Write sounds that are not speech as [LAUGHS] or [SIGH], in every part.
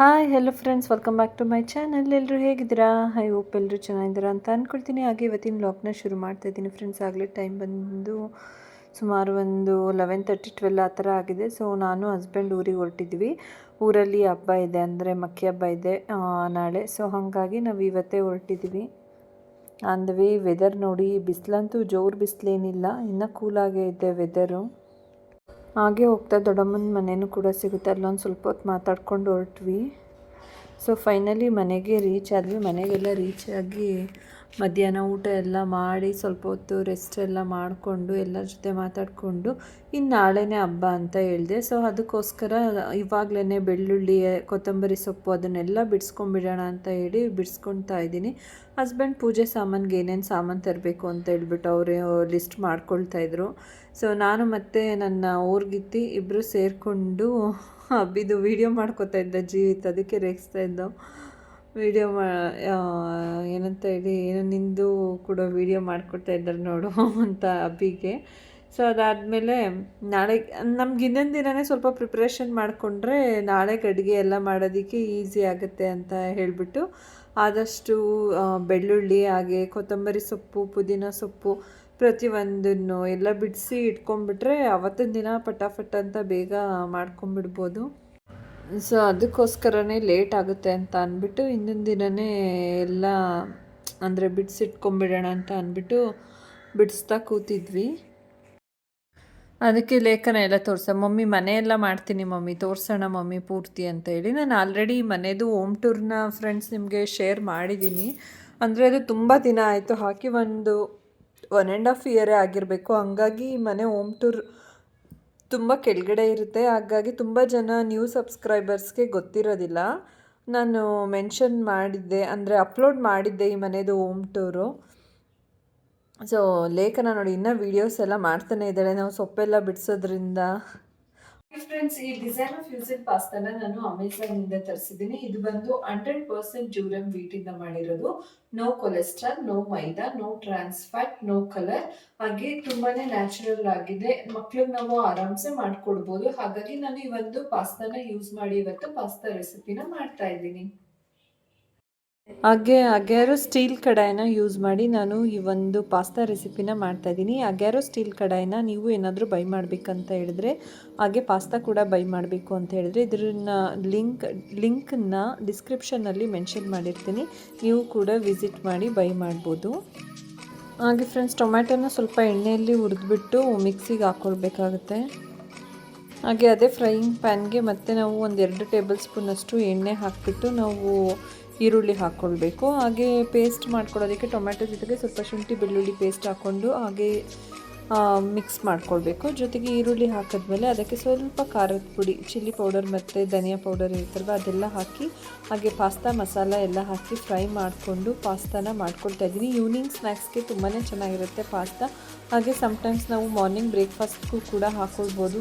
Hi hello friends welcome back to my channel ಎಲ್ಲರೂ ಹೇಗಿದ್ದೀರಾ? I hope ಎಲ್ಲರೂ ಚೆನ್ನಾಗಿದ್ದೀರಾ ಅಂತ ಅಂದ್ಕೊಳ್ತೀನಿ ಹಾಗೆ ಇವತ್ತಿನ ಲಾಕ್ನ ಶುರು ಮಾಡ್ತಾ ಇದ್ದೀನಿ ಫ್ರೆಂಡ್ಸ್ ಆಗಲೇ ಟೈಮ್ ಬಂದು ಸುಮಾರು ಒಂದು ಲೆವೆನ್ ತರ್ಟಿ ಟ್ವೆಲ್ ಆ ಥರ ಆಗಿದೆ. ಸೊ ನಾನು ಹಸ್ಬೆಂಡ್ ಊರಿಗೆ ಹೊರಟಿದ್ವಿ. ಊರಲ್ಲಿ ಹಬ್ಬ ಇದೆ ಅಂದರೆ ಮಕ್ಕಿ ಹಬ್ಬ ಇದೆ ನಾಳೆ. ಸೊ ಹಾಗಾಗಿ ನಾವು ಇವತ್ತೇ ಹೊರಟಿದ್ವಿ. ಆನ್ ವೆದರ್ ನೋಡಿ, ಬಿಸಿಲಂತೂ ಜೋರು ಬಿಸಿಲೇನಿಲ್ಲ. ಇನ್ನೂ ಕೂಲಾಗೇ ಇದೆ ವೆದರು ಹಾಗೆ ಹೋಗ್ತಾ ದೊಡ್ಡಮ್ಮನ ಮನೆಯೂ ಕೂಡ ಸಿಗುತ್ತೆ. ಅಲ್ಲೊಂದು ಸ್ವಲ್ಪ ಹೊತ್ತು ಮಾತಾಡ್ಕೊಂಡು ಹೊರಟ್ವಿ. ಸೊ ಫೈನಲಿ ಮನೆಗೆ ರೀಚ್ ಆದ್ವಿ. ಮನೆಗೆಲ್ಲ ರೀಚ್ ಆಗಿ ಮಧ್ಯಾಹ್ನ ಊಟ ಎಲ್ಲ ಮಾಡಿ ಸ್ವಲ್ಪ ಹೊತ್ತು ರೆಸ್ಟ್ ಎಲ್ಲ ಮಾಡಿಕೊಂಡು ಎಲ್ಲರ ಜೊತೆ ಮಾತಾಡಿಕೊಂಡು ಇನ್ನು ನಾಳೆನೇ ಹಬ್ಬ ಅಂತ ಹೇಳಿದೆ. ಸೊ ಅದಕ್ಕೋಸ್ಕರ ಇವಾಗಲೇ ಬೆಳ್ಳುಳ್ಳಿ, ಕೊತ್ತಂಬರಿ ಸೊಪ್ಪು ಅದನ್ನೆಲ್ಲ ಬಿಡಿಸ್ಕೊಂಬಿಡೋಣ ಅಂತ ಹೇಳಿ ಬಿಡಿಸ್ಕೊಳ್ತಾ ಇದ್ದೀನಿ. ಹಸ್ಬೆಂಡ್ ಪೂಜೆ ಸಾಮಾನಿಗೆ ಏನೇನು ಸಾಮಾನು ತರಬೇಕು ಅಂತ ಹೇಳ್ಬಿಟ್ಟು ಅವರೇ ಲಿಸ್ಟ್ ಮಾಡ್ಕೊಳ್ತಾ ಇದ್ರು. ಸೊ ನಾನು ಮತ್ತು ನನ್ನ ಊರ್ಗಿತ್ತಿ ಇಬ್ಬರು ಸೇರಿಕೊಂಡು ಹಬ್ಬಿದು ವೀಡಿಯೋ ಮಾಡ್ಕೋತಾ ಇದ್ದ ಜೀವಿತ. ಅದಕ್ಕೆ ರೇಗಿಸ್ತಾ ಇದ್ದೋ. ವೀಡಿಯೋ ಮಾ ಏನಂತ ಹೇಳಿ, ಏನು ನಿಂದು ಕೂಡ ವೀಡಿಯೋ ಮಾಡಿಕೊಡ್ತಾ ಇದ್ದಾರೆ ನೋಡು [LAUGHS] ಅಂತ ಅಬ್ಬಿಗೆ. ಸೊ ಅದಾದಮೇಲೆ ನಾಳೆ, ನಮ್ಗೆ ಇನ್ನೊಂದು ದಿನವೇ ಸ್ವಲ್ಪ ಪ್ರಿಪ್ರೇಷನ್ ಮಾಡಿಕೊಂಡ್ರೆ ನಾಳೆ ಅಡುಗೆ ಎಲ್ಲ ಮಾಡೋದಕ್ಕೆ ಈಸಿ ಆಗುತ್ತೆ ಅಂತ ಹೇಳಿಬಿಟ್ಟು ಆದಷ್ಟು ಬೆಳ್ಳುಳ್ಳಿ, ಹಾಗೆ ಕೊತ್ತಂಬರಿ ಸೊಪ್ಪು, ಪುದೀನ ಸೊಪ್ಪು ಪ್ರತಿಯೊಂದನ್ನು ಎಲ್ಲ ಬಿಡಿಸಿ ಇಟ್ಕೊಂಡ್ಬಿಟ್ರೆ ಅವತ್ತಿನ ದಿನ ಪಟಾಫಟ್ ಅಂತ ಬೇಗ ಮಾಡ್ಕೊಂಬಿಡ್ಬೋದು ಸೊ ಅದಕ್ಕೋಸ್ಕರನೇ ಲೇಟ್ ಆಗುತ್ತೆ ಅಂತ ಅಂದ್ಬಿಟ್ಟು ಹಿಂದಿನ ದಿನವೇ ಎಲ್ಲ, ಅಂದರೆ ಬಿಡಿಸಿಟ್ಕೊಂಬಿಡೋಣ ಅಂತ ಅಂದ್ಬಿಟ್ಟು ಬಿಡಿಸ್ತಾ ಕೂತಿದ್ವಿ. ಅದಕ್ಕೆ ಲೇಖನ ಎಲ್ಲ ತೋರಿಸ. ಮಮ್ಮಿ ಮನೆಯೆಲ್ಲ ಮಾಡ್ತೀನಿ ಮಮ್ಮಿ, ತೋರಿಸೋಣ ಮಮ್ಮಿ ಪೂರ್ತಿ ಅಂತ ಹೇಳಿ. ನಾನು ಆಲ್ರೆಡಿ ಮನೆಯದು ಹೋಮ್ ಟೂರ್ನ ಫ್ರೆಂಡ್ಸ್ ನಿಮಗೆ ಶೇರ್ ಮಾಡಿದ್ದೀನಿ ಅಂದರೆ ಅದು ತುಂಬ ದಿನ ಆಯಿತು. ಹಾಕಿ ಒಂದು ಒನ್ ಆ್ಯಂಡ್ ಹಾಫ್ ಇಯರೇ ಆಗಿರಬೇಕು. ಹಂಗಾಗಿ ಮನೆ ಹೋಮ್ ಟೂರ್ ತುಂಬ ಕೆಳಗಡೆ ಇರುತ್ತೆ. ಹಾಗಾಗಿ ತುಂಬ ಜನ ನ್ಯೂ ಸಬ್ಸ್ಕ್ರೈಬರ್ಸ್ಗೆ ಗೊತ್ತಿರೋದಿಲ್ಲ. ನಾನು ಮೆನ್ಷನ್ ಮಾಡಿದ್ದೆ, ಅಂದರೆ ಅಪ್ಲೋಡ್ ಮಾಡಿದ್ದೆ ಈ ಮನೆಯದು ಹೋಮ್ ಟೂರು ಸೊ ಲೇಖನ ನೋಡಿ, ಇನ್ನೂ ವೀಡಿಯೋಸ್ ಎಲ್ಲ ಮಾಡ್ತಾನೆ ಇದ್ದಾಳೆ. ನಾವು ಸೊಪ್ಪೆಲ್ಲ ಬಿಡಿಸೋದ್ರಿಂದ. ಫ್ರೆಂಡ್ಸ್ ಈ ಡಿಸೈನ್ ಆಫ್ ಯೂಸಿನ್ ಪಾಸ್ತಾನ ನಾನು ಅಮೆಝಾನ್ ಇಂದ ತರಿಸಿದ್ದೀನಿ. ಇದು ಬಂದು ಹಂಡ್ರೆಡ್ ಪರ್ಸೆಂಟ್ ಜೂರಮ್ ವೀಟ್ ಇಂದ ಮಾಡಿರೋದು. No cholesterol no maida no trans fat no colour ಹಾಗೆ ತುಂಬಾನೇ ನ್ಯಾಚುರಲ್ ಆಗಿದೆ. ಮಕ್ಳಿಗೆ ನಾವು ಆರಾಮ್ಸೆ ಮಾಡ್ಕೊಡ್ಬೋದು ಹಾಗಾಗಿ ನಾನು ಈ ಒಂದು ಪಾಸ್ತಾನ ಯೂಸ್ ಮಾಡಿ ಇವತ್ತು ಪಾಸ್ತಾ ರೆಸಿಪಿನ ಮಾಡ್ತಾ ಇದ್ದೀನಿ. ಹಾಗೆ ಅಗ್ಯಾರೋ ಸ್ಟೀಲ್ ಕಡಾಯನ ಯೂಸ್ ಮಾಡಿ ನಾನು ಈ ಒಂದು ಪಾಸ್ತಾ ರೆಸಿಪಿನ ಮಾಡ್ತಾ ಇದ್ದೀನಿ ಅಗ್ಯಾರೋ ಸ್ಟೀಲ್ ಕಡಾಯನ ನೀವು ಏನಾದರೂ ಬೈ ಮಾಡಬೇಕಂತ ಹೇಳಿದ್ರೆ, ಹಾಗೆ ಪಾಸ್ತಾ ಕೂಡ ಬೈ ಮಾಡಬೇಕು ಅಂತ ಹೇಳಿದ್ರೆ ಇದನ್ನ ಲಿಂಕ್ ಲಿಂಕನ್ನ ಡಿಸ್ಕ್ರಿಪ್ಷನ್ನಲ್ಲಿ ಮೆನ್ಷನ್ ಮಾಡಿರ್ತೀನಿ. ನೀವು ಕೂಡ ವಿಸಿಟ್ ಮಾಡಿ ಬೈ ಮಾಡ್ಬೋದು. ಹಾಗೆ ಫ್ರೆಂಡ್ಸ್, ಟೊಮ್ಯಾಟೊನ ಸ್ವಲ್ಪ ಎಣ್ಣೆಯಲ್ಲಿ ಹುರಿದ್ಬಿಟ್ಟು ಮಿಕ್ಸಿಗೆ ಹಾಕ್ಕೊಳ್ಬೇಕಾಗುತ್ತೆ ಹಾಗೆ ಅದೇ ಫ್ರೈಯಿಂಗ್ ಪ್ಯಾನ್ಗೆ ಮತ್ತೆ ನಾವು ಒಂದೆರಡು ಟೇಬಲ್ ಸ್ಪೂನಷ್ಟು ಎಣ್ಣೆ ಹಾಕಿಬಿಟ್ಟು ನಾವು ಈರುಳ್ಳಿ ಹಾಕ್ಕೊಳ್ಬೇಕು. ಹಾಗೆ ಪೇಸ್ಟ್ ಮಾಡ್ಕೊಳ್ಳೋದಕ್ಕೆ ಟೊಮ್ಯಾಟೊ ಜೊತೆಗೆ ಸ್ವಲ್ಪ ಶುಂಠಿ ಬೆಳ್ಳುಳ್ಳಿ ಪೇಸ್ಟ್ ಹಾಕ್ಕೊಂಡು ಹಾಗೆ ಮಿಕ್ಸ್ ಮಾಡ್ಕೊಳ್ಬೇಕು. ಜೊತೆಗೆ ಈರುಳ್ಳಿ ಹಾಕಿದ್ಮೇಲೆ ಅದಕ್ಕೆ ಸ್ವಲ್ಪ ಖಾರದ ಪುಡಿ, ಚಿಲ್ಲಿ ಪೌಡರ್ ಮತ್ತು ಧನಿಯಾ ಪೌಡರ್ ಇರ್ತಲ್ವ ಅದೆಲ್ಲ ಹಾಕಿ, ಹಾಗೆ ಪಾಸ್ತಾ ಮಸಾಲ ಎಲ್ಲ ಹಾಕಿ ಫ್ರೈ ಮಾಡಿಕೊಂಡು ಪಾಸ್ತಾನ ಮಾಡ್ಕೊಳ್ತಾ ಇದ್ದೀನಿ. ಈವ್ನಿಂಗ್ ಸ್ನ್ಯಾಕ್ಸ್ಗೆ ತುಂಬಾ ಚೆನ್ನಾಗಿರುತ್ತೆ ಪಾಸ್ತಾ. ಹಾಗೆ ಸಮ್ಟೈಮ್ಸ್ ನಾವು ಮಾರ್ನಿಂಗ್ ಬ್ರೇಕ್ಫಾಸ್ಟ್ಗೂ ಕೂಡ ಹಾಕ್ಕೊಳ್ಬೋದು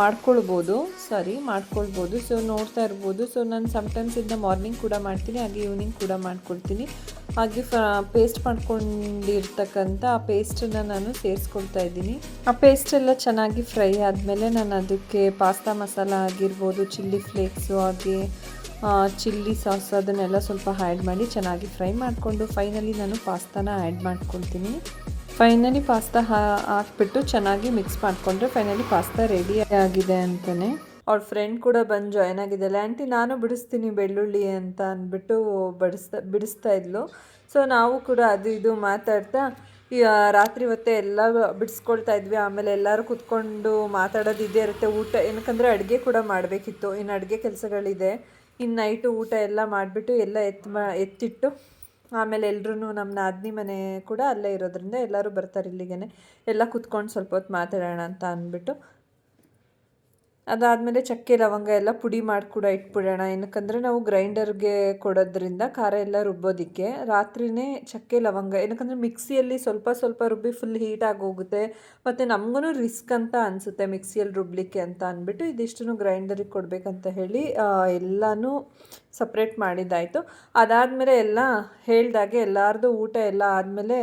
ಮಾಡ್ಕೊಳ್ಬೋದು ಸಾರಿ ಮಾಡ್ಕೊಳ್ಬೋದು. ಸೊ ನೋಡ್ತಾ ಇರ್ಬೋದು. ಸೊ ನಾನು ಸಮ್ಟೈಮ್ಸ್ ಇದನ್ನ ಮಾರ್ನಿಂಗ್ ಕೂಡ ಮಾಡ್ತೀನಿ, ಹಾಗೆ ಈವ್ನಿಂಗ್ ಕೂಡ ಮಾಡ್ಕೊಳ್ತೀನಿ. ಹಾಗೆ ಪೇಸ್ಟ್ ಮಾಡ್ಕೊಂಡಿರ್ತಕ್ಕಂಥ ಆ ಪೇಸ್ಟನ್ನು ನಾನು ಸೇರಿಸ್ಕೊಳ್ತಾ ಇದ್ದೀನಿ. ಆ ಪೇಸ್ಟ್ ಎಲ್ಲ ಚೆನ್ನಾಗಿ ಫ್ರೈ ಆದಮೇಲೆ ನಾನು ಅದಕ್ಕೆ ಪಾಸ್ತಾ ಮಸಾಲ ಆಗಿರ್ಬೋದು ಚಿಲ್ಲಿ ಫ್ಲೇಕ್ಸು ಹಾಗೆ ಚಿಲ್ಲಿ ಸಾಸ್ ಅದನ್ನೆಲ್ಲ ಸ್ವಲ್ಪ ಆ್ಯಡ್ ಮಾಡಿ ಚೆನ್ನಾಗಿ ಫ್ರೈ ಮಾಡಿಕೊಂಡು ಫೈನಲಿ ನಾನು ಪಾಸ್ತಾನ ಆ್ಯಡ್ ಮಾಡ್ಕೊಳ್ತೀನಿ. ಫೈನಲಿ ಪಾಸ್ತಾ ಹಾಕ್ಬಿಟ್ಟು ಚೆನ್ನಾಗಿ ಮಿಕ್ಸ್ ಮಾಡಿಕೊಂಡ್ರೆ ಫೈನಲಿ ಪಾಸ್ತಾ ರೆಡಿ ಆಗಿದೆ ಅಂತಲೇ ಅವ್ರ ಫ್ರೆಂಡ್ ಕೂಡ ಬಂದು ಜಾಯ್ನ್ ಆಗಿದ್ದಾಳೆ. ಆಂಟಿ, ನಾನು ಬಿಡಿಸ್ತೀನಿ ಬೆಳ್ಳುಳ್ಳಿ ಅಂತ ಅಂದ್ಬಿಟ್ಟು ಬಡಿಸ್ತಾ, ಬಿಡಿಸ್ತಾ ಇದ್ಲು. ಸೊ ನಾವು ಕೂಡ ಅದು ಇದು ಮಾತಾಡ್ತಾ ರಾತ್ರಿ ಹೊತ್ತೆ ಎಲ್ಲ ಬಿಡಿಸ್ಕೊಳ್ತಾ ಇದ್ವಿ. ಆಮೇಲೆ ಎಲ್ಲರೂ ಕುತ್ಕೊಂಡು ಮಾತಾಡೋದು ಇದೇ ಇರುತ್ತೆ. ಊಟ, ಏನಕ್ಕಂದರೆ ಅಡುಗೆ ಕೂಡ ಮಾಡಬೇಕಿತ್ತು. ಇನ್ನು ಅಡುಗೆ ಕೆಲಸಗಳಿದೆ. ಇನ್ನು ನೈಟು ಊಟ ಎಲ್ಲ ಮಾಡಿಬಿಟ್ಟು ಎಲ್ಲ ಎತ್ತು ಮಾ, ಎತ್ತಿಟ್ಟು ಆಮೇಲೆ ಎಲ್ಲರೂ ನಮ್ಮ ನಾದಿನಿ ಮನೆ ಕೂಡ ಅಲ್ಲೇ ಇರೋದ್ರಿಂದ ಎಲ್ಲರೂ ಬರ್ತಾರೆ ಇಲ್ಲಿಗೆ ಎಲ್ಲ ಕುತ್ಕೊಂಡು ಸ್ವಲ್ಪ ಹೊತ್ತು ಮಾತಾಡೋಣ ಅಂತ ಅಂದ್ಬಿಟ್ಟು ಅದಾದಮೇಲೆ ಚಕ್ಕೆ, ಲವಂಗ ಎಲ್ಲ ಪುಡಿ ಮಾಡಿ ಕೂಡ ಇಟ್ಬಿಡೋಣ. ಏನಕ್ಕಂದರೆ ನಾವು ಗ್ರೈಂಡರ್ಗೆ ಕೊಡೋದ್ರಿಂದ ಖಾರ ಎಲ್ಲ ರುಬ್ಬೋದಕ್ಕೆ. ರಾತ್ರಿನೇ ಚಕ್ಕೆ, ಲವಂಗ, ಏನಕ್ಕಂದರೆ ಮಿಕ್ಸಿಯಲ್ಲಿ ಸ್ವಲ್ಪ ಸ್ವಲ್ಪ ರುಬ್ಬಿ ಫುಲ್ ಹೀಟ್ ಆಗೋಗುತ್ತೆ ಮತ್ತು ನಮಗೂ ರಿಸ್ಕ್ ಅಂತ ಅನಿಸುತ್ತೆ ಮಿಕ್ಸಿಯಲ್ಲಿ ರುಬ್ಲಿಕ್ಕೆ ಅಂತ ಅಂದ್ಬಿಟ್ಟು ಇದಿಷ್ಟನ್ನು ಗ್ರೈಂಡರಿಗೆ ಕೊಡಬೇಕಂತ ಹೇಳಿ ಎಲ್ಲನೂ ಸಪ್ರೇಟ್ ಮಾಡಿದ್ದಾಯಿತು. ಅದಾದಮೇಲೆ ಎಲ್ಲ ಹೇಳಿದಾಗೆ ಎಲ್ಲರದು ಊಟ ಎಲ್ಲ ಆದಮೇಲೆ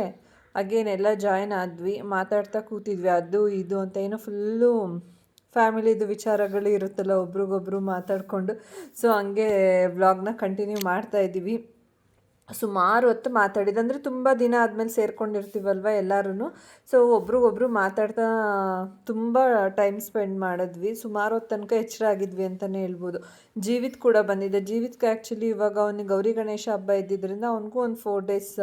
ಅಗೇನೆಲ್ಲ ಜಾಯ್ನ್ ಆದ್ವಿ. ಮಾತಾಡ್ತಾ ಕೂತಿದ್ವಿ, ಅದು, ಇದು ಅಂತ. ಏನೋ ಫುಲ್ಲು ಫ್ಯಾಮಿಲಿದು ವಿಚಾರಗಳು ಇರುತ್ತಲ್ಲ, ಒಬ್ರಿಗೊಬ್ರು ಮಾತಾಡಿಕೊಂಡು. ಸೊ ಹಂಗೆ ವ್ಲಾಗ್ನ ಕಂಟಿನ್ಯೂ ಮಾಡ್ತಾ ಇದ್ದೀವಿ. ಸುಮಾರು ಹೊತ್ತು ಮಾತಾಡಿದ್ದು, ಅಂದರೆ ತುಂಬ ದಿನ ಆದಮೇಲೆ ಸೇರ್ಕೊಂಡಿರ್ತೀವಲ್ವ ಎಲ್ಲರೂ ಸೊ ಒಬ್ರಿಗೊಬ್ರು ಮಾತಾಡ್ತಾ ತುಂಬ ಟೈಮ್ ಸ್ಪೆಂಡ್ ಮಾಡಿದ್ವಿ. ಸುಮಾರು ಹೊತ್ತು ತನಕ ಎಚ್ಚರ ಆಗಿದ್ವಿ ಅಂತಲೇ ಹೇಳ್ಬೋದು. ಜೀವಿತ್ ಕೂಡ ಬಂದಿದೆ ಜೀವಿತ್ಗೆ ಆ್ಯಕ್ಚುಲಿ ಇವಾಗ ಅವನಿಗೆ ಗೌರಿ ಗಣೇಶ ಹಬ್ಬ ಇದ್ದಿದ್ದರಿಂದ ಅವನಿಗೂ ಒಂದು ಫೋರ್ ಡೇಸ್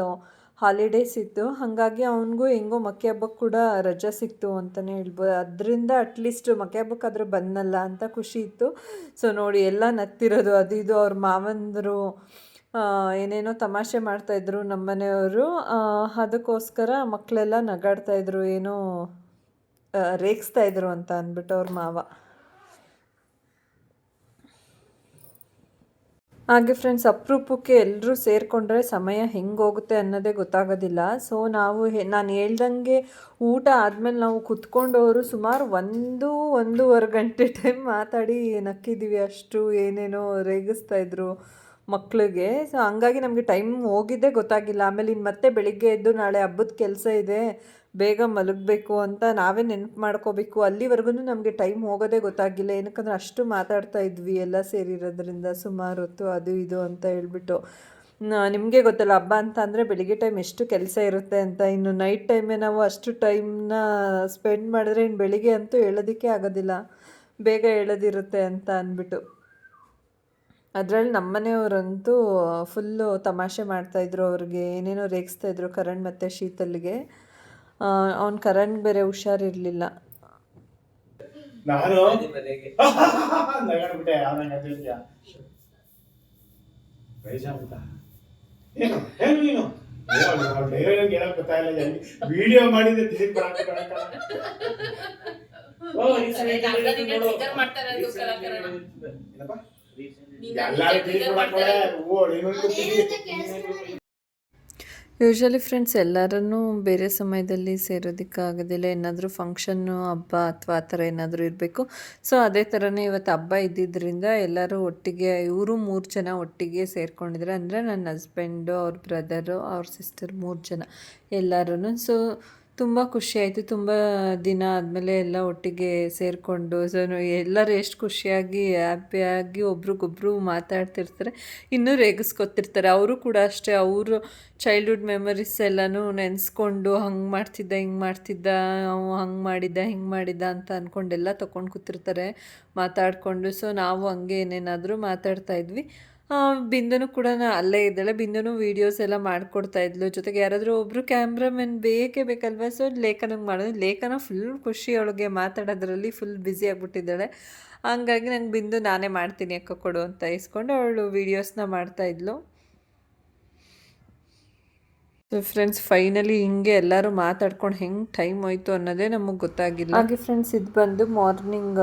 ಹಾಲಿಡೇಸ್ ಇತ್ತು. ಹಾಗಾಗಿ ಅವನಿಗೂ ಹೆಂಗೋ ಮಕ್ಕಿ ಹಬ್ಬಕ್ಕೆ ಕೂಡ ರಜೆ ಸಿಕ್ತು ಅಂತಲೇ ಹೇಳ್ಬೋದು ಅದರಿಂದ ಅಟ್ಲೀಸ್ಟ್ ಹಬ್ಬಕ್ಕೆ ಆದರೂ ಬಂದಲ್ಲ ಅಂತ ಖುಷಿ ಇತ್ತು. ಸೊ ನೋಡಿ, ಎಲ್ಲ ನತ್ತಿರೋದು ಅದು ಇದು. ಅವ್ರ ಮಾವಂದರು ಏನೇನೋ ತಮಾಷೆ ಮಾಡ್ತಾಯಿದ್ರು ನಮ್ಮ ಮನೆಯವರು. ಅದಕ್ಕೋಸ್ಕರ ಮಕ್ಕಳೆಲ್ಲ ನಗಾಡ್ತಾಯಿದ್ರು ಏನೋ ರೇಗಿಸ್ತಾಯಿದ್ರು ಅಂತ ಅಂದ್ಬಿಟ್ಟು ಅವ್ರ ಮಾವ. ಹಾಗೆ ಫ್ರೆಂಡ್ಸ್ ಅಪರೂಪಕ್ಕೆ ಎಲ್ಲರೂ ಸೇರಿಕೊಂಡ್ರೆ ಸಮಯ ಹೆಂಗೆ ಹೋಗುತ್ತೆ ಅನ್ನೋದೇ ಗೊತ್ತಾಗೋದಿಲ್ಲ. ಸೊ ನಾವು ನಾನು ಹೇಳ್ದಂಗೆ ಊಟ ಆದಮೇಲೆ ನಾವು ಕುತ್ಕೊಂಡವರು ಸುಮಾರು ಒಂದು, ಒಂದೂವರೆ ಗಂಟೆ ಟೈಮ್ ಮಾತಾಡಿ ನಕ್ಕಿದ್ದೀವಿ ಅಷ್ಟು ಏನೇನೋ ರೇಗಿಸ್ತಾ ಇದ್ರು ಮಕ್ಕಳಿಗೆ ಸೊ ಹಂಗಾಗಿ ನಮಗೆ ಟೈಮ್ ಹೋಗಿದ್ದೇ ಗೊತ್ತಾಗಿಲ್ಲ. ಆಮೇಲೆ ಇನ್ನು ಮತ್ತೆ ಬೆಳಿಗ್ಗೆ ಎದ್ದು ನಾಳೆ ಹಬ್ಬದ ಕೆಲಸ ಇದೆ. ಬೇಗ ಮಲಗಬೇಕು ಅಂತ ನಾವೇ ನೆನಪು ಮಾಡ್ಕೋಬೇಕು. ಅಲ್ಲಿವರೆಗೂ ನಮಗೆ ಟೈಮ್ ಹೋಗೋದೇ ಗೊತ್ತಾಗಿಲ್ಲ. ಏನಕ್ಕಂದ್ರೆ ಅಷ್ಟು ಮಾತಾಡ್ತಾ ಇದ್ವಿ ಎಲ್ಲ ಸೇರಿರೋದ್ರಿಂದ, ಸುಮಾರು ಹೊತ್ತು ಅದು ಇದು ಅಂತ ಹೇಳ್ಬಿಟ್ಟು. ನಿಮಗೆ ಗೊತ್ತಲ್ಲ, ಹಬ್ಬ ಅಂತ ಅಂದರೆ ಬೆಳಿಗ್ಗೆ ಟೈಮ್ ಎಷ್ಟು ಕೆಲಸ ಇರುತ್ತೆ ಅಂತ. ಇನ್ನು ನೈಟ್ ಟೈಮೇ ನಾವು ಅಷ್ಟು ಟೈಮ್ನ ಸ್ಪೆಂಡ್ ಮಾಡಿದ್ರೆ ಇನ್ನು ಬೆಳಿಗ್ಗೆ ಅಂತೂ ಹೇಳೋದಕ್ಕೆ ಆಗೋದಿಲ್ಲ. ಬೇಗ ಹೇಳೋದಿರುತ್ತೆ ಅಂತ ಅಂದ್ಬಿಟ್ಟು. ಅದರಲ್ಲಿ ನಮ್ಮನೆಯವರಂತೂ ಫುಲ್ಲು ತಮಾಷೆ ಮಾಡ್ತಾಯಿದ್ರು ಅವ್ರಿಗೆ. ಏನೇನೋ ರೇಗಿಸ್ತಾಯಿದ್ರು ಕರಣ್ ಮತ್ತು ಶೀತಲ್ಗೆ. ಅವ್ನು ಕರೆಂಟ್ ಬೇರೆ ಹುಷಾರಿರಲಿಲ್ಲ ನಾನು ವಿಡಿಯೋ ಮಾಡಿದ್ರೆ ಎಲ್ಲಾರು ಯೂಶ್ವಲಿ ಫ್ರೆಂಡ್ಸ್ ಎಲ್ಲರನ್ನೂ ಬೇರೆ ಸಮಯದಲ್ಲಿ ಸೇರೋದಕ್ಕಾಗೋದಿಲ್ಲ. ಏನಾದರೂ ಫಂಕ್ಷನ್ನು ಹಬ್ಬ ಅಥವಾ ಆ ಥರ ಏನಾದರೂ ಇರಬೇಕು. ಸೊ ಅದೇ ಥರನೇ ಇವತ್ತು ಹಬ್ಬ ಇದ್ದಿದ್ದರಿಂದ ಎಲ್ಲರೂ ಒಟ್ಟಿಗೆ, ಇವರು ಮೂರು ಜನ ಒಟ್ಟಿಗೆ ಸೇರ್ಕೊಂಡಿದ್ದಾರೆ ಅಂದರೆ ನನ್ನ ಹಸ್ಬೆಂಡು ಅವ್ರ ಬ್ರದರು ಅವ್ರ ಸಿಸ್ಟರ್ ಮೂರು ಜನ ಎಲ್ಲರೂ ಸೊ ತುಂಬ ಖುಷಿಯಾಯಿತು ತುಂಬ ದಿನ ಆದಮೇಲೆ ಎಲ್ಲ ಒಟ್ಟಿಗೆ ಸೇರಿಕೊಂಡು ಸೊ ಎಲ್ಲರೂ ಎಷ್ಟು ಖುಷಿಯಾಗಿ ಹ್ಯಾಪಿಯಾಗಿ ಒಬ್ರಿಗೊಬ್ರು ಮಾತಾಡ್ತಿರ್ತಾರೆ. ಇನ್ನೂ ರೇಗಿಸ್ಕೊತಿರ್ತಾರೆ. ಅವರು ಕೂಡ ಅಷ್ಟೇ ಅವರು ಚೈಲ್ಡ್ಹುಡ್ ಮೆಮರೀಸ್ ಎಲ್ಲನೂ ನೆನೆಸ್ಕೊಂಡು ಹಂಗೆ ಮಾಡ್ತಿದ್ದ ಹಿಂಗೆ ಮಾಡ್ತಿದ್ದ ಅವ ಹಂಗೆ ಮಾಡಿದ್ದ ಹಿಂಗೆ ಮಾಡಿದ್ದ ಅಂತ ಅಂದ್ಕೊಂಡೆಲ್ಲ ತೊಗೊಂಡು ಕೂತಿರ್ತಾರೆ ಮಾತಾಡಿಕೊಂಡು. ಸೊ ನಾವು ಹಂಗೆ ಏನೇನಾದರೂ ಮಾತಾಡ್ತಾ ಇದ್ವಿ. ಆ, ಬಿಂದುನು ಕೂಡ ಅಲ್ಲೇ ಇದ್ದಾಳೆ. ಬಿಂದನು ವೀಡಿಯೋಸ್ ಎಲ್ಲ ಮಾಡ್ಕೊಡ್ತಾ ಇದ್ಲು. ಜೊತೆಗೆ ಯಾರಾದರೂ ಒಬ್ಬರು ಕ್ಯಾಮ್ರಾಮನ್ ಬೇಕೇ ಬೇಕಲ್ವಾ? ಸೊ ಲೇಖನಂಗೆ ಮಾಡೋದು. ಲೇಖನ ಫುಲ್ ಖುಷಿ ಅವಳಿಗೆ ಮಾತಾಡೋದ್ರಲ್ಲಿ ಫುಲ್ ಬ್ಯುಸಿ ಆಗಿಬಿಟ್ಟಿದ್ದಾಳೆ. ಹಂಗಾಗಿ ನಂಗೆ ಬಿಂದು ನಾನೇ ಮಾಡ್ತೀನಿ ಅಕ್ಕ ಕೊಡು ಅಂತ ಇಸ್ಕೊಂಡು ಅವಳು ವೀಡಿಯೋಸ್ನ ಮಾಡ್ತಾಯಿದ್ಲು ಫ್ರೆಂಡ್ಸ್ ಫೈನಲಿ ಹಿಂಗೆ ಎಲ್ಲರೂ ಮಾತಾಡ್ಕೊಂಡು ಹೆಂಗೆ ಟೈಮ್ ಹೋಯ್ತು ಅನ್ನೋದೇ ನಮಗೆ ಗೊತ್ತಾಗಿಲ್ಲ. ಹಾಗೆ ಫ್ರೆಂಡ್ಸ್ ಇದು ಬಂದು ಮಾರ್ನಿಂಗ್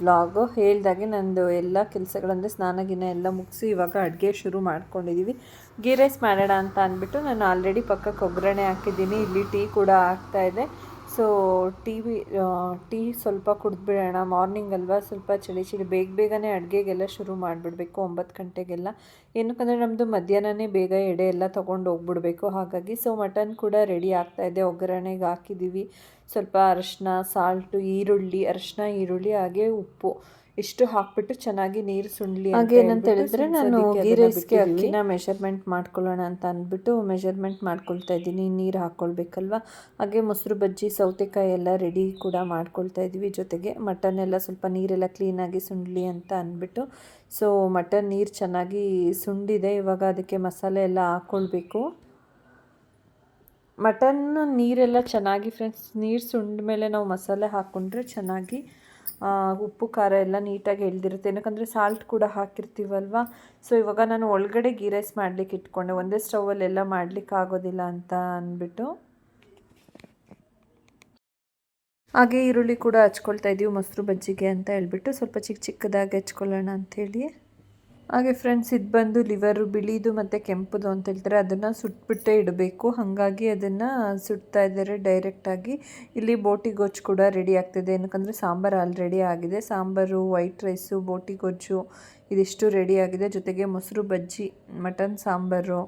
ವ್ಲಾಗು ಹೇಳ್ದಾಗೆ ನಂದು ಎಲ್ಲ ಕೆಲಸಗಳಂದರೆ ಸ್ನಾನ ಗಿನ ಎಲ್ಲ ಮುಗಿಸಿ ಇವಾಗ ಅಡುಗೆ ಶುರು ಮಾಡ್ಕೊಂಡಿದ್ದೀವಿ ಗೀ ರೈಸ್ ಮಾಡೋಣ ಅಂತ ಅಂದ್ಬಿಟ್ಟು ನಾನು ಆಲ್ರೆಡಿ ಪಕ್ಕಕ್ಕೆ ಒಗ್ಗರಣೆ ಹಾಕಿದ್ದೀನಿ. ಇಲ್ಲಿ ಟೀ ಕೂಡ ಆಗ್ತಾ ಇದೆ. ಸೊ ಟೀ ಟೀ ಸ್ವಲ್ಪ ಕುಡಿದ್ಬಿಡೋಣ. ಮಾರ್ನಿಂಗ್ ಅಲ್ವಾ? ಸ್ವಲ್ಪ ಚಳಿ ಚಳಿ. ಬೇಗ ಬೇಗನೆ ಅಡುಗೆಗೆಲ್ಲ ಶುರು ಮಾಡಿಬಿಡ್ಬೇಕು. ಒಂಬತ್ತು ಗಂಟೆಗೆಲ್ಲ. ಏನಕ್ಕಂದರೆ ನಮ್ಮದು ಮಧ್ಯಾಹ್ನನೇ ಬೇಗ ಎಡೆ ಎಲ್ಲ ತೊಗೊಂಡು ಹೋಗ್ಬಿಡ್ಬೇಕು. ಹಾಗಾಗಿ ಸೊ ಮಟನ್ ಕೂಡ ರೆಡಿ ಆಗ್ತಾಯಿದೆ ಒಗ್ಗರಣೆಗೆ ಹಾಕಿದ್ದೀವಿ. ಸ್ವಲ್ಪ ಅರಶಿನ ಸಾಲ್ಟು ಈರುಳ್ಳಿ ಅರಶಿನ ಈರುಳ್ಳಿ, ಹಾಗೆ ಉಪ್ಪು. ಇಷ್ಟು ಹಾಕ್ಬಿಟ್ಟು ಚೆನ್ನಾಗಿ ನೀರು ಸುಂಡ್ಲಿ ಹಾಗೆ ಏನಂತ ಹೇಳಿದ್ರೆ ನಾನು ಗೀ ರೈಸ್ಗೆ ಅಕ್ಕಿನ ಮೆಷರ್ಮೆಂಟ್ ಮಾಡ್ಕೊಳ್ಳೋಣ ಅಂತ ಅಂದ್ಬಿಟ್ಟು ಮೆಷರ್ಮೆಂಟ್ ಮಾಡ್ಕೊಳ್ತಾ ಇದ್ದೀನಿ. ನೀರು ಹಾಕ್ಕೊಳ್ಬೇಕಲ್ವ ಹಾಗೆ ಮೊಸರು ಬಜ್ಜಿ ಸೌತೆಕಾಯಿ ಎಲ್ಲ ರೆಡಿ ಕೂಡ ಮಾಡ್ಕೊಳ್ತಾ ಇದ್ದೀವಿ. ಜೊತೆಗೆ ಮಟನ್ ಎಲ್ಲ ಸ್ವಲ್ಪ ನೀರೆಲ್ಲ ಕ್ಲೀನಾಗಿ ಸುಂಡ್ಲಿ ಅಂತ ಅಂದ್ಬಿಟ್ಟು. ಸೊ ಮಟನ್ ನೀರು ಚೆನ್ನಾಗಿ ಸುಂಡಿದೆ ಇವಾಗ ಅದಕ್ಕೆ ಮಸಾಲೆ ಎಲ್ಲ ಹಾಕ್ಕೊಳ್ಬೇಕು ಮಟನ್ ನೀರೆಲ್ಲ ಚೆನ್ನಾಗಿ ಫ್ರೆಂಡ್ಸ್ ನೀರು ಸುಂಡ ಮೇಲೆ ನಾವು ಮಸಾಲೆ ಹಾಕ್ಕೊಂಡ್ರೆ ಚೆನ್ನಾಗಿ ಉಪ್ಪು, ಖಾರ ಎಲ್ಲ ನೀಟಾಗಿ ಎಳ್ದಿರುತ್ತೆ. ಏನಕ್ಕಂದರೆ ಸಾಲ್ಟ್ ಕೂಡ ಹಾಕಿರ್ತೀವಲ್ವ? ಸೊ ಇವಾಗ ನಾನು ಒಳಗಡೆ ಗೀ ರೈಸ್ ಮಾಡಲಿಕ್ಕೆ ಇಟ್ಕೊಂಡೆ. ಒಂದೇ ಸ್ಟವಲ್ಲೆಲ್ಲ ಮಾಡಲಿಕ್ಕೆ ಆಗೋದಿಲ್ಲ ಅಂತ ಅಂದ್ಬಿಟ್ಟು. ಹಾಗೆ ಈರುಳ್ಳಿ ಕೂಡ ಹಚ್ಕೊಳ್ತಾ ಇದ್ದೀವಿ ಮೊಸರು ಬಜ್ಜಿಗೆ ಅಂತ ಹೇಳ್ಬಿಟ್ಟು. ಸ್ವಲ್ಪ ಚಿಕ್ಕ ಚಿಕ್ಕದಾಗಿ ಹಚ್ಕೊಳ್ಳೋಣ ಅಂಥೇಳಿ ಹಾಗೆ ಫ್ರೆಂಡ್ಸ್ ಇದು ಬಂದು ಲಿವರು ಬಿಳಿದು ಮತ್ತು ಕೆಂಪುದು ಅಂತ ಹೇಳ್ತಾರೆ, ಅದನ್ನು ಸುಟ್ಬಿಟ್ಟೆ ಇಡಬೇಕು. ಹಾಗಾಗಿ ಅದನ್ನು ಸುಡ್ತಾ ಇದ್ದಾರೆ ಡೈರೆಕ್ಟಾಗಿ ಇಲ್ಲಿ ಬೋಟಿ ಗೊಜ್ಜು ಕೂಡ ರೆಡಿ ಆಗ್ತಿದೆ. ಏನಕ್ಕಂದರೆ ಸಾಂಬಾರು ಆಲ್ರೆಡಿ ಆಗಿದೆ. ಸಾಂಬಾರು ವೈಟ್ ರೈಸು ಬೋಟಿ ಗೊಜ್ಜು ಇದಿಷ್ಟು ರೆಡಿ ಆಗಿದೆ. ಜೊತೆಗೆ ಮೊಸರು ಬಜ್ಜಿ ಮಟನ್ ಸಾಂಬಾರು,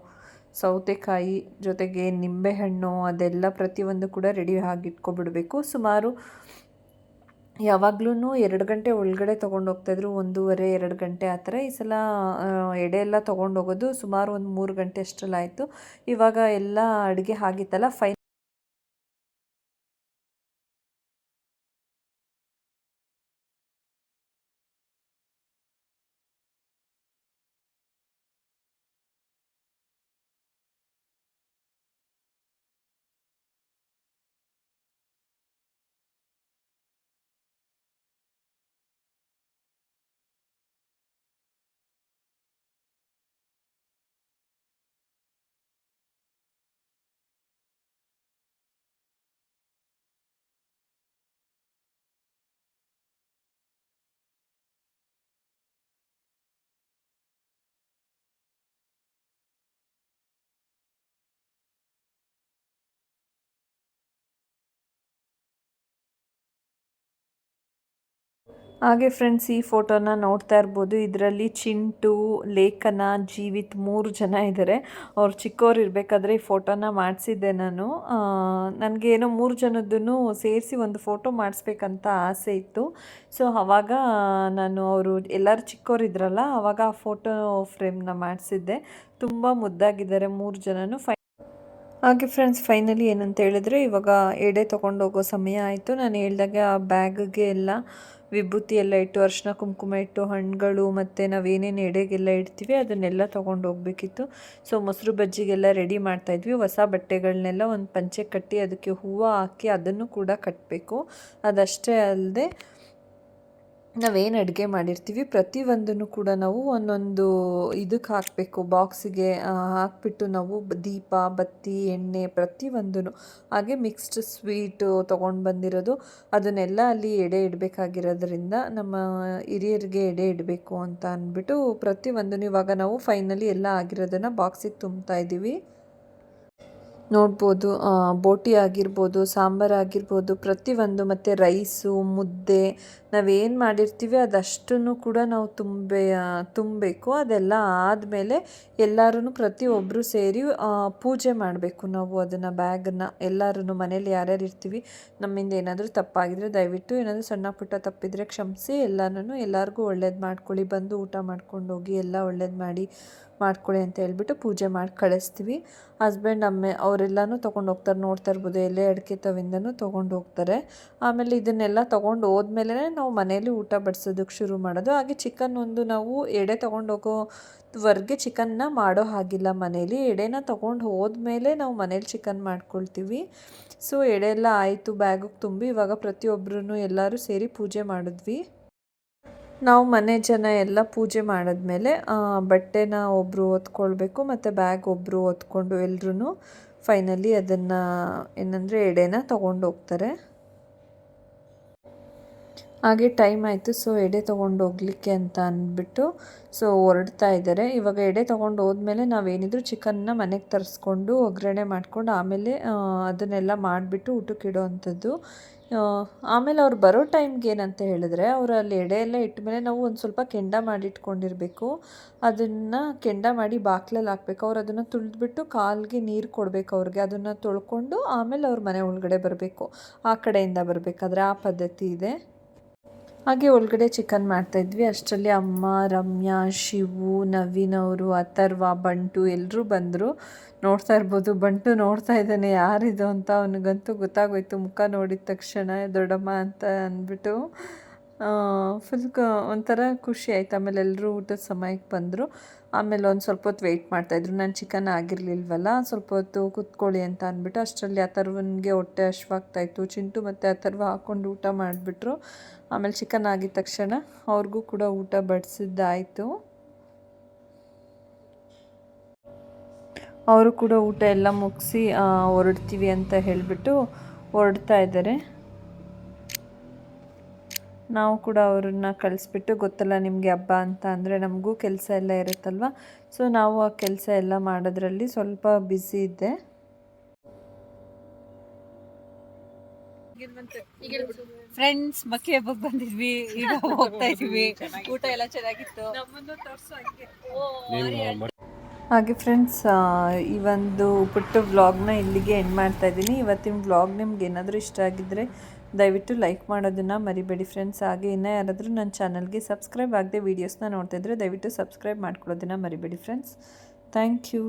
ಸೌತೆಕಾಯಿ, ಜೊತೆಗೆ ನಿಂಬೆಹಣ್ಣು ಅದೆಲ್ಲ ಪ್ರತಿಯೊಂದು ಕೂಡ ರೆಡಿ ಆಗಿಟ್ಕೊಬಿಡಬೇಕು. ಸುಮಾರು ಯಾವಾಗ್ಲೂ ಎರಡು ಗಂಟೆ ಒಳಗಡೆ ತೊಗೊಂಡು ಹೋಗ್ತಾಯಿದ್ರು ಒಂದೂವರೆ, ಎರಡು ಗಂಟೆ ಆ ಥರ. ಈ ಸಲ ಎಡೆ ಎಲ್ಲ ತೊಗೊಂಡು ಹೋಗೋದು ಸುಮಾರು ಒಂದು ಮೂರು ಗಂಟೆ ಅಷ್ಟರಲ್ಲಾಯಿತು. ಇವಾಗ ಎಲ್ಲ ಅಡುಗೆ ಆಗಿತ್ತಲ್ಲ ಫೈ ಹಾಗೆ ಫ್ರೆಂಡ್ಸ್ ಈ ಫೋಟೋನ ನೋಡ್ತಾ ಇರ್ಬೋದು. ಇದರಲ್ಲಿ ಚಿಂಟು, ಲೇಖನ, ಜೀವಿತ್ ಮೂರು ಜನ ಇದ್ದಾರೆ ಅವ್ರು ಚಿಕ್ಕವ್ರು ಇರಬೇಕಾದ್ರೆ ಈ ಫೋಟೋನ ಮಾಡಿಸಿದ್ದೆ ನಾನು. ನನಗೆ ಏನೋ ಮೂರು ಜನದ್ದನ್ನು ಸೇರಿಸಿ ಒಂದು ಫೋಟೋ ಮಾಡಿಸ್ಬೇಕಂತ ಆಸೆ ಇತ್ತು. ಸೊ ಆವಾಗ ನಾನು ಅವರು ಎಲ್ಲರೂ ಚಿಕ್ಕವ್ರು ಇದ್ರಲ್ಲ ಆವಾಗ ಆ ಫೋಟೋ ಫ್ರೇಮ್ನ ಮಾಡಿಸಿದ್ದೆ. ತುಂಬ ಮುದ್ದಾಗಿದ್ದಾರೆ ಮೂರು ಜನನು. ಫೈ ಹಾಗೆ ಫ್ರೆಂಡ್ಸ್ ಫೈನಲಿ ಏನಂತ ಹೇಳಿದ್ರೆ ಇವಾಗ ಎಡೆ ತೊಗೊಂಡೋಗೋ ಸಮಯ ಆಯಿತು. ನಾನು ಹೇಳಿದಾಗ ಆ ಬ್ಯಾಗ್ಗೆ ಎಲ್ಲ ವಿಭೂತಿ ಎಲ್ಲ ಇಟ್ಟು ಅರಿಶಿನ ಕುಂಕುಮ ಇಟ್ಟು, ಹಣ್ಣುಗಳು ಮತ್ತು ನಾವೇನೇನು ಎಡೆಗೆಲ್ಲ ಇಡ್ತೀವಿ ಅದನ್ನೆಲ್ಲ ತೊಗೊಂಡು ಹೋಗ್ಬೇಕಿತ್ತು ಸೊ ಮೊಸರು ಬಜ್ಜಿಗೆಲ್ಲ ರೆಡಿ ಮಾಡ್ತಾಯಿದ್ವಿ ಹೊಸ ಬಟ್ಟೆಗಳನ್ನೆಲ್ಲ ಒಂದು ಪಂಚೆ ಕಟ್ಟಿ, ಅದಕ್ಕೆ ಹೂವು ಹಾಕಿ ಅದನ್ನು ಕೂಡ ಕಟ್ಟಬೇಕು ಅದಷ್ಟೇ ಅಲ್ಲದೆ ನಾವೇನು ಅಡುಗೆ ಮಾಡಿರ್ತೀವಿ, ಪ್ರತಿಯೊಂದನ್ನು ಕೂಡ ನಾವು ಒಂದೊಂದು ಇದಕ್ಕೆ ಹಾಕಬೇಕು. ಬಾಕ್ಸಿಗೆ ಹಾಕ್ಬಿಟ್ಟು ನಾವು ದೀಪ, ಬತ್ತಿ, ಎಣ್ಣೆ ಪ್ರತಿಯೊಂದೂ ಹಾಗೆ ಮಿಕ್ಸ್ಡ್ ಸ್ವೀಟು ತೊಗೊಂಡು ಬಂದಿರೋದು. ಅದನ್ನೆಲ್ಲ ಅಲ್ಲಿ ಎಡೆ ಇಡಬೇಕಾಗಿರೋದ್ರಿಂದ ನಮ್ಮ ಹಿರಿಯರಿಗೆ ಎಡೆ ಇಡಬೇಕು ಅಂತ ಅಂದ್ಬಿಟ್ಟು ಪ್ರತಿಯೊಂದನ್ನು ಇವಾಗ ನಾವು ಫೈನಲಿ ಎಲ್ಲ ಆಗಿರೋದನ್ನು ಬಾಕ್ಸಿಗೆ ತುಂಬ್ತಾ ಇದ್ದೀವಿ. ನೋಡ್ಬೋದು ಬೋಟಿ ಆಗಿರ್ಬೋದು, ಸಾಂಬಾರು ಆಗಿರ್ಬೋದು, ಪ್ರತಿಯೊಂದು ಮತ್ತು ರೈಸು ಮುದ್ದೆ ನಾವೇನು ಮಾಡಿರ್ತೀವಿ ಅದಷ್ಟನ್ನು ಕೂಡ ನಾವು ತುಂಬೆ ತುಂಬಬೇಕು. ಅದೆಲ್ಲ ಆದಮೇಲೆ ಎಲ್ಲರೂ ಪ್ರತಿಯೊಬ್ಬರು ಸೇರಿ ಪೂಜೆ ಮಾಡಬೇಕು. ನಾವು ಅದನ್ನು ಬ್ಯಾಗನ್ನು ಎಲ್ಲರೂ ಮನೇಲಿ ಯಾರ್ಯಾರು ಇರ್ತೀವಿ, ನಮ್ಮಿಂದ ಏನಾದರೂ ತಪ್ಪಾಗಿದ್ರೆ ದಯವಿಟ್ಟು, ಏನಾದರೂ ಸಣ್ಣ ಪುಟ್ಟ ತಪ್ಪಿದರೆ ಕ್ಷಮಿಸಿ ಎಲ್ಲನೂ ಎಲ್ಲರಿಗೂ ಒಳ್ಳೇದು ಮಾಡ್ಕೊಳ್ಳಿ. ಬಂದು ಊಟ ಮಾಡ್ಕೊಂಡು ಹೋಗಿ ಎಲ್ಲ ಒಳ್ಳೇದು ಮಾಡಿ, ಮಾಡ್ಕೊಳ್ಳಿ ಅಂತ ಹೇಳ್ಬಿಟ್ಟು ಪೂಜೆ ಮಾಡಿ ಕಳಿಸ್ತೀವಿ. ಹಸ್ಬೆಂಡ್, ಅಮ್ಮೆ ಅವರೆಲ್ಲನೂ ತೊಗೊಂಡು ಹೋಗ್ತಾರೆ ನೋಡ್ತಾ ಇರ್ಬೋದು ಎಲ್ಲೇ ಅಡಿಕೆ ತವಿಂದನೂ ತೊಗೊಂಡು ಹೋಗ್ತಾರೆ ಆಮೇಲೆ ಇದನ್ನೆಲ್ಲ ತೊಗೊಂಡು ಹೋದ್ಮೇಲೆ ನಾವು ಮನೇಲಿ ಊಟ ಬಡಿಸೋದಕ್ಕೆ ಶುರು ಮಾಡೋದು. ಹಾಗೆ ಚಿಕನ್ ಒಂದು ನಾವು ಎಡೆ ತೊಗೊಂಡು ಹೋಗೋವರೆಗೆ ಚಿಕನ್ನ ಮಾಡೋ ಹಾಗಿಲ್ಲ ಮನೇಲಿ ಎಡೆನ ತೊಗೊಂಡು ಹೋದ್ಮೇಲೆ ನಾವು ಮನೇಲಿ ಚಿಕನ್ ಮಾಡ್ಕೊಳ್ತೀವಿ. ಸೊ ಎಡೆ ಎಲ್ಲ ಆಯಿತು ಬ್ಯಾಗಿಗೆ ತುಂಬಿ ಇವಾಗ ಪ್ರತಿಯೊಬ್ಬರೂ ಎಲ್ಲರೂ ಸೇರಿ ಪೂಜೆ ಮಾಡಿದ್ವಿ. ನಾವು ಮನೆ ಜನ ಎಲ್ಲ ಪೂಜೆ ಮಾಡಿದ್ಮೇಲೆ ಬಟ್ಟೆನ ಒಬ್ಬರು ಹೊತ್ಕೊಳ್ಬೇಕು, ಮತ್ತು ಬ್ಯಾಗ್ ಒಬ್ಬರು ಹೊತ್ಕೊಂಡು ಎಲ್ಲರೂ ಫೈನಲಿ ಅದನ್ನು, ಏನಂದರೆ ಎಡೆನ ತೊಗೊಂಡು ಹೋಗ್ತಾರೆ ಹಾಗೆ ಟೈಮ್ ಆಯಿತು. ಸೊ ಎಡೆ ತೊಗೊಂಡು ಹೋಗ್ಲಿಕ್ಕೆ ಅಂತ ಅಂದ್ಬಿಟ್ಟು ಸೊ ಹೊರಡ್ತಾ ಇದ್ದಾರೆ. ಇವಾಗ ಎಡೆ ತೊಗೊಂಡು ಹೋದ್ಮೇಲೆ ನಾವೇನಿದ್ರು ಚಿಕನ್ನ ಮನೆಗೆ ತರಿಸ್ಕೊಂಡು ಒಗ್ಗರಣೆ ಮಾಡ್ಕೊಂಡು ಆಮೇಲೆ ಅದನ್ನೆಲ್ಲ ಮಾಡಿಬಿಟ್ಟು ಊಟಕ್ಕೆ ಇಡೋ ಅಂಥದ್ದು ಆಮೇಲೆ ಅವ್ರು ಬರೋ ಟೈಮ್ಗೆ ಏನಂತ ಹೇಳಿದ್ರೆ, ಅವರು ಅಲ್ಲಿ ಎಡೆ ಎಲ್ಲ ಇಟ್ಮೇಲೆ ನಾವು ಒಂದು ಸ್ವಲ್ಪ ಕೆಂಡ ಮಾಡಿಟ್ಕೊಂಡಿರಬೇಕು ಅದನ್ನು ಕೆಂಡ ಮಾಡಿ ಬಾಕ್ಲಲ್ಲಿ ಹಾಕ್ಬೇಕು. ಅವ್ರು ಅದನ್ನು ತುಳಿದ್ಬಿಟ್ಟು ಕಾಲಿಗೆ ನೀರು ಕೊಡಬೇಕು ಅವ್ರಿಗೆ. ಅದನ್ನು ತೊಳ್ಕೊಂಡು ಆಮೇಲೆ ಅವ್ರ ಮನೆ ಒಳಗಡೆ ಬರಬೇಕು. ಆ ಕಡೆಯಿಂದ ಬರಬೇಕಾದ್ರೆ ಆ ಪದ್ಧತಿ ಇದೆ. ಹಾಗೆ ಒಳಗಡೆ ಚಿಕನ್ ಮಾಡ್ತಾಯಿದ್ವಿ ಅಷ್ಟರಲ್ಲಿ ಅಮ್ಮ, ರಮ್ಯಾ, ಶಿವು, ನವೀನ್ ಅವರು, ಅಥರ್ವ, ಬಂಟು ಎಲ್ಲರೂ ಬಂದರು. ನೋಡ್ತಾ ಇರ್ಬೋದು. ಬಂಟು ನೋಡ್ತಾ ಇದ್ದಾನೆ. ಯಾರಿದು ಅಂತ ಅವನಿಗಂತೂ ಗೊತ್ತಾಗೋಯ್ತು. ಮುಖ ನೋಡಿದ ತಕ್ಷಣ, ದೊಡ್ಡಮ್ಮ ಅಂತ ಅಂದ್ಬಿಟ್ಟು ಫುಲ್ ಒಂಥರ ಖುಷಿ ಆಯ್ತು. ಆಮೇಲೆ ಎಲ್ಲರೂ ಊಟದ ಸಮಯಕ್ಕೆ ಬಂದರು. ಆಮೇಲೆ ಒಂದು ಸ್ವಲ್ಪ ಹೊತ್ತು ವೆಯ್ಟ್ ಮಾಡ್ತಾಯಿದ್ರು ನಾನು ಚಿಕನ್ ಆಗಿರಲಿಲ್ವಲ್ಲ ಸ್ವಲ್ಪ ಹೊತ್ತು ಕುತ್ಕೊಳ್ಳಿ ಅಂತ ಅಂದ್ಬಿಟ್ಟು ಅಷ್ಟರಲ್ಲಿ ಅಥರ್ವನಿಗೆ ಹೊಟ್ಟೆ ಹಶ್ವಾಗ್ತಾಯಿತ್ತು ಚಿಂಟು ಮತ್ತು ಅಥರ್ವ ಹಾಕ್ಕೊಂಡು ಊಟ ಮಾಡಿಬಿಟ್ರು. ಆಮೇಲೆ ಚಿಕನ್ ಆಗಿದ ತಕ್ಷಣ ಅವ್ರಿಗೂ ಕೂಡ ಊಟ ಬಡಿಸಿದ್ದಾಯಿತು. ಅವರು ಕೂಡ ಊಟ ಎಲ್ಲ ಮುಗಿಸಿ ಹೊರಡ್ತೀವಿ ಅಂತ ಹೇಳಿಬಿಟ್ಟು ಹೊರಡ್ತಾ ಇದ್ದಾರೆ. ನಾವು ಕೂಡ ಅವ್ರನ್ನ ಕಳಿಸ್ಬಿಟ್ಟು ಗೊತ್ತಲ್ಲ ನಿಮಗೆ ಹಬ್ಬ ಅಂತ ಅಂದರೆ ನಮಗೂ ಕೆಲಸ ಎಲ್ಲ ಇರುತ್ತಲ್ವ? ಸೊ ನಾವು ಆ ಕೆಲಸ ಎಲ್ಲ ಮಾಡೋದ್ರಲ್ಲಿ ಸ್ವಲ್ಪ ಬ್ಯುಸಿ ಇದ್ದೆ. ಫ್ರೆಂಡ್ಸ್ ಮಕ್ಕೆ ಹಬ್ಬಕ್ಕೆ ಬಂದಿದ್ವಿ ಈಗ ಹೋಗ್ತಾ ಇದೀವಿ. ಊಟ ಎಲ್ಲ ಚೆನ್ನಾಗಿತ್ತು. ಹಾಗೆ ಫ್ರೆಂಡ್ಸ್ ಈ ಒಂದು ಪುಟ್ಟ ವ್ಲಾಗ್ನ ಇಲ್ಲಿಗೆ ಎಂಡ್ ಮಾಡ್ತಾ ಇದ್ದೀನಿ. ಇವತ್ತಿನ ವ್ಲಾಗ್ ನಿಮ್ಗೆ ಏನಾದರೂ ಇಷ್ಟ ಆಗಿದ್ದರೆ ದಯವಿಟ್ಟು ಲೈಕ್ ಮಾಡೋದನ್ನು ಮರಿಬೇಡಿ ಫ್ರೆಂಡ್ಸ್. ಹಾಗೆ ಇನ್ನೂ ಯಾರಾದರೂ ನನ್ನ ಚಾನಲ್ಗೆ ಸಬ್ಸ್ಕ್ರೈಬ್ ಆಗದೆ ವೀಡಿಯೋಸ್ನ ನೋಡ್ತಿದ್ರೆ ದಯವಿಟ್ಟು ಸಬ್ಸ್ಕ್ರೈಬ್ ಮಾಡ್ಕೊಳ್ಳೋದನ್ನು ಮರಿಬೇಡಿ ಫ್ರೆಂಡ್ಸ್. Thank you.